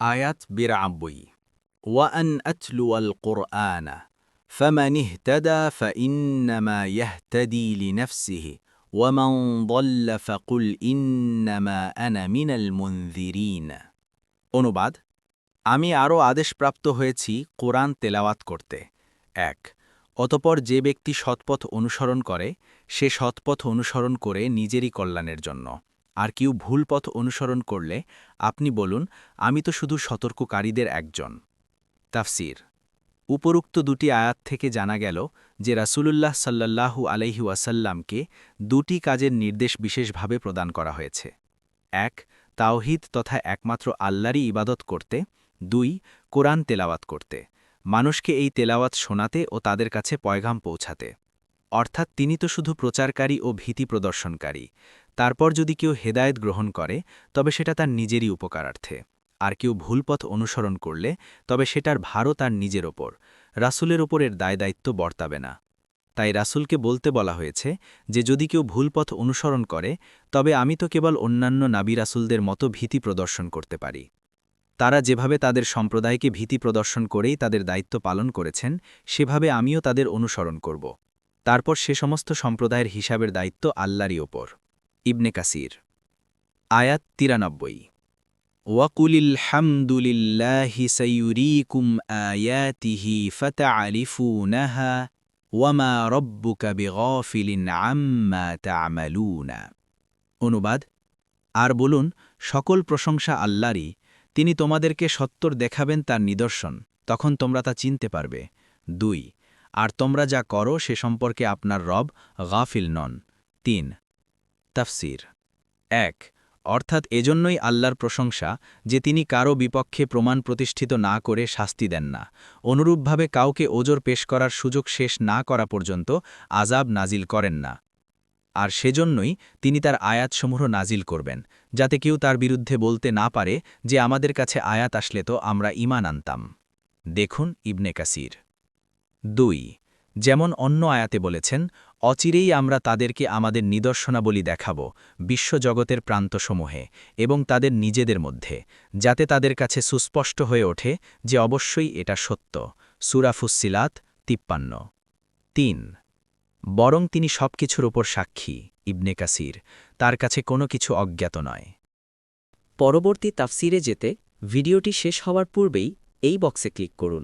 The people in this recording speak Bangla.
আয়াত বিরাব্বই ওয়ান আতলু আল কোরআন فمن اهتدى فإنما يهتدي لنفسه ومن ضل فقل إنما أنا من المنذرين অনুবাদ আমি আরও আদেশপ্রাপ্ত হয়েছি কোরআন তেলাওয়াত করতে এক অতপর যে ব্যক্তি সৎপথ অনুসরণ করে সে সৎপথ অনুসরণ করে নিজেরই কল্যাণের জন্য আর কেউ ভুল পথ অনুসরণ করলে আপনি বলুন, আমি তো শুধু সতর্ককারীদের একজন। তাফসির। উপরুক্ত দুটি আয়াত থেকে জানা গেল যে রাসূলুল্লাহ সাল্লাল্লাহু আলাইহি ওয়াসাল্লামকে দুটি কাজের নির্দেশ বিশেষভাবে প্রদান করা হয়েছে। এক, তাওহিদ তথা একমাত্র আল্লাহরই ইবাদত করতে। দুই, কোরআন তেলাওয়াত করতে। মানুষকে এই তেলাওয়াত শোনাতে ও তাদের কাছে পয়গাম পৌঁছাতে। অর্থাৎ তিনি তো শুধু প্রচারকারী ও ভীতি প্রদর্শনকারী। তারপর যদি কেউ হেদায়েত গ্রহণ করে, তবে সেটা তার নিজেরই উপকারার্থে। আর কেউ ভুলপথ অনুসরণ করলে, তবে সেটার ভারও তার নিজের ওপর। রাসুলের ওপরের দায় দায়িত্ব বর্তাবে না। তাই রাসুলকে বলতে বলা হয়েছে যে, যদি কেউ ভুলপথ অনুসরণ করে, তবে আমি তো কেবল অন্যান্য নাবি রাসুলদের মতো ভীতি প্রদর্শন করতে পারি। তারা যেভাবে তাদের সম্প্রদায়কে ভীতি প্রদর্শন করেই তাদের দায়িত্ব পালন করেছেন, সেভাবে আমিও তাদের অনুসরণ করব। তারপর সে সমস্ত সম্প্রদায়ের হিসাবের দায়িত্ব আল্লাহরই ওপর। ইবনে কাসির। আয়াত তিরানব্বই। ওয়াকুলিল হামদুলিল্লাহি সৈয়ুরিকুম আয়াতিহি ফতআলিফুনাহা ওয়ামা রব্বুকা বিগফিলিন আম্মা অনুবাদ, আর বলুন, সকল প্রশংসা আল্লাহরই, তিনি তোমাদেরকে সত্তর দেখাবেন তার নিদর্শন, তখন তোমরা তা চিনতে পারবে। দুই আর তোমরা যা করো সে সম্পর্কে আপনার রব গাফিল নন। তিন, তাফসির। এক, অর্থাৎ এজন্যই আল্লাহর প্রশংসা যে তিনি কারও বিপক্ষে প্রমাণ প্রতিষ্ঠিত না করে শাস্তি দেন না। অনুরূপভাবে কাউকে ওজোর পেশ করার সুযোগ শেষ না করা পর্যন্ত আজাব নাজিল করেন না। আর সেজন্যই তিনি তার আয়াতসমূহ নাজিল করবেন, যাতে কেউ তার বিরুদ্ধে বলতে না পারে যে আমাদের কাছে আয়াত আসলে তো আমরা ইমান আনতাম। দেখুন ইবনে কাসির। দুই, যেমন অন্য আয়াতে বলেছেন, অচিরেই আমরা তাদেরকে আমাদের নিদর্শনাবলী দেখাব, বিশ্বজগতের প্রান্তসমূহে এবং তাদের নিজেদের মধ্যে, যাতে তাদের কাছে সুস্পষ্ট হয়ে ওঠে যে অবশ্যই এটা সত্য। সুরাফুসিলাত তিপ্পান্ন। তিন, বরং তিনি সব কিছুর ওপর সাক্ষী, ইবনে কাসির, তার কাছে কোনো কিছু অজ্ঞাত নয়। পরবর্তী তাফসিরে যেতে ভিডিওটি শেষ হওয়ার পূর্বেই এই বক্সে ক্লিক করুন।